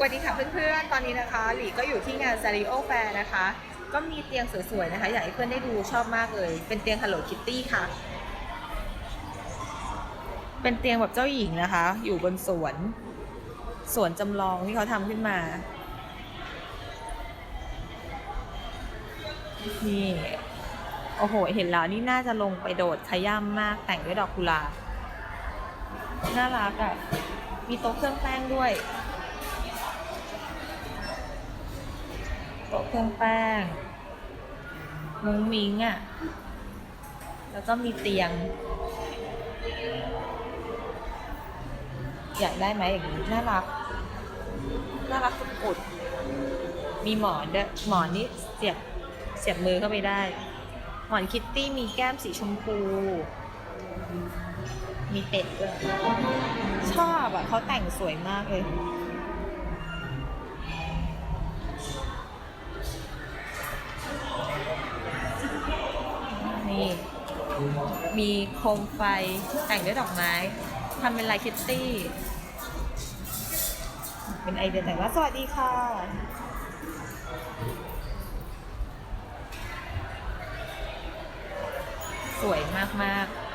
สวัสดีค่ะเพื่อนๆ ตอนนี้นะคะหลีก็อยู่ที่งานซาริโอแฟร์นะคะ ก็มีเตียงสวยๆนะคะ อยากให้เพื่อนได้ดูชอบมากเลย เป็นเตียง Hello Kitty ค่ะ เป็นเตียงแบบเจ้าหญิงนะคะ อยู่บนสวน สวนจำลองที่เขาทำขึ้นมา นี่ โอ้โห เห็นแล้วนี่น่าจะลงไปโดดขย่ำมากแต่งด้วยดอกกุหลาบ น่ารักอะ่ะ มีโต๊ะเครื่องแป้งด้วย เครื่องแป้งมุ้งมิ้งอะ่ะ แล้วก็มีเตียง อยากได้ไหมอย่างนี้น่ารัก น่ารักสุดๆมีหมอนด้วยหมอนนี่เสียบเสียบมือเข้าไปได้ หมอนคิตตี้มีแก้มสีชมพู มีเป็ดด้วยชอบอะเขาแต่งสวยมากเลย มีโคมไฟแต่งด้วยดอกไม้ทำเป็นลายคิตตี้ เป็นไอเดียแต่งว่าสวัสดีค่ะ สวยมาก ๆ